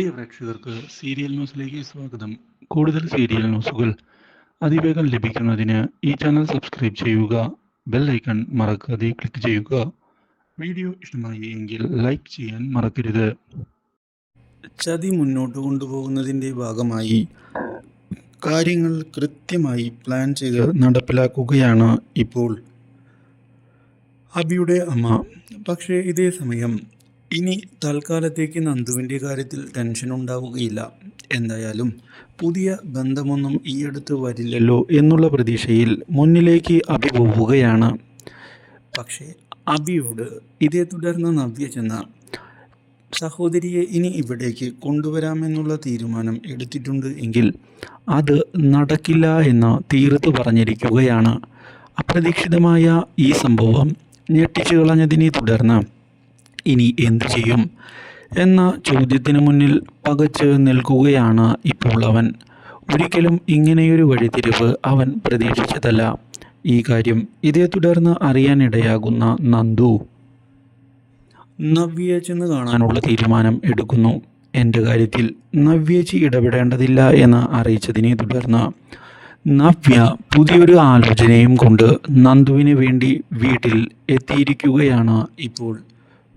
പ്രിയ പ്രേക്ഷകർക്ക് സീരിയൽ ന്യൂസിലേക്ക് സ്വാഗതം. കൂടുതൽ സീരിയൽ ന്യൂസുകൾ അതിവേഗം ലഭിക്കുന്നതിന് ഈ ചാനൽ സബ്സ്ക്രൈബ് ചെയ്യുക ബെൽ ഐക്കൺ മറക്കാതെ ക്ലിക്ക് ചെയ്യുക. വീഡിയോ ഇഷ്ടമായി എങ്കിൽ ലൈക്ക് ചെയ്യാൻ മറക്കരുത്. ചതി മുന്നോട്ട് കൊണ്ടുപോകുന്നതിന്റെ ഭാഗമായി കാര്യങ്ങൾ കൃത്യമായി പ്ലാൻ ചെയ്ത് നടപ്പിലാക്കുകയാണ് ഇപ്പോൾ. അബിയുടെ അമ്മ. പക്ഷേ ഇതേ സമയം ഇനി തൽക്കാലത്തേക്ക് നന്ദുവിന്റെ കാര്യത്തിൽ ടെൻഷൻ ഉണ്ടാവുകയില്ല. എന്തായാലും പുതിയ ബന്ധമൊന്നും ഈ അടുത്ത് വരില്ലല്ലോ എന്നുള്ള പ്രതീക്ഷയിൽ മുന്നിലേക്ക് അഭി പോവുകയാണ് പക്ഷേ അബിയോട് ഇതേ തുടർന്ന് നവ്യ ചെന്ന സഹോദരിയെ ഇനി ഇവിടേക്ക് കൊണ്ടുവരാമെന്നുള്ള തീരുമാനം എടുത്തിട്ടുണ്ട് എങ്കിൽ അത് നടക്കില്ല എന്ന് തീർത്ത് പറഞ്ഞിരിക്കുകയാണ്. അപ്രതീക്ഷിതമായ ഈ സംഭവം ഞെട്ടിച്ചു കളഞ്ഞതിനെ തുടർന്ന് ഇനി എന്തു ചെയ്യും? എന്ന ചോദ്യത്തിന് മുന്നിൽ പകച്ച് നിൽക്കുകയാണ് ഇപ്പോൾ അവൻ ഒരിക്കലും ഇങ്ങനെയൊരു വഴിതിരിവ് അവൻ പ്രതീക്ഷിച്ചതല്ല. ഈ കാര്യം ഇതേ തുടർന്ന് അറിയാനിടയാകുന്ന നന്ദു. നവ്യയെ ചെന്ന് കാണാനുള്ള തീരുമാനം എടുക്കുന്നു. എന്റെ കാര്യത്തിൽ നവ്യേച്ചി ഇടപെടേണ്ടതില്ല എന്ന് അറിയിച്ചതിനെ തുടർന്ന് നവ്യ പുതിയൊരു ആലോചനയും കൊണ്ട് നന്ദുവിന് വേണ്ടി വീട്ടിൽ എത്തിയിരിക്കുകയാണ് ഇപ്പോൾ.